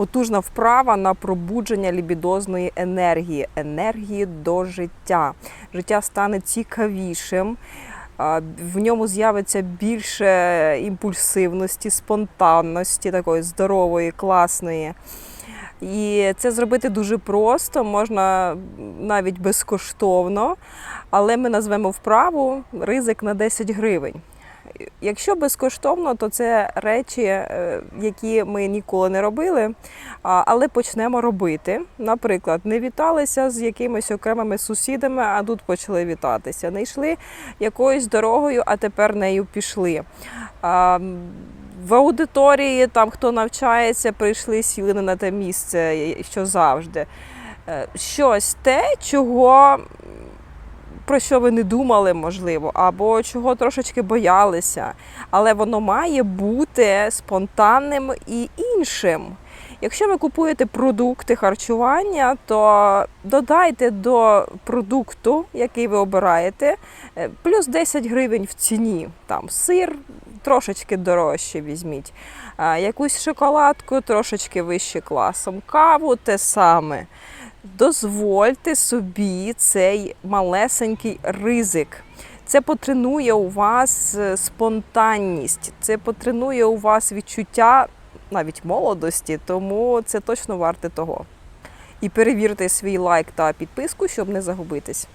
потужна вправа на пробудження лібідозної енергії, енергії до життя. Життя стане цікавішим. В ньому з'явиться більше імпульсивності, спонтанності, такої здорової, класної. І це зробити дуже просто, можна навіть безкоштовно, але ми назвемо вправу ризик на 10 гривень. Якщо безкоштовно, то це речі, е, які ми ніколи не робили, але почнемо робити. Наприклад, не віталися з якимись окремими сусідами, а тут почали вітатися. Не йшли якоюсь дорогою, а тепер нею пішли. В аудиторії там хто навчається, прийшли, сіли на те місце, що завжди. Е, Щось те, чого про що ви не думали, можливо, або чого трошечки боялися. Але воно має бути спонтанним і іншим. Якщо ви купуєте продукти харчування, то додайте до продукту, який ви обираєте, е, плюс 10 гривень в ціні. Там сир трошечки дорожче візьміть, якусь шоколадку трошечки вище класом, каву те саме. Дозвольте собі цей малесенький ризик. Це потренує у вас е, спонтанність, це потренує у вас відчуття навіть молодості, тому це точно варте того. І перевірте свій лайк та підписку, щоб не загубитись.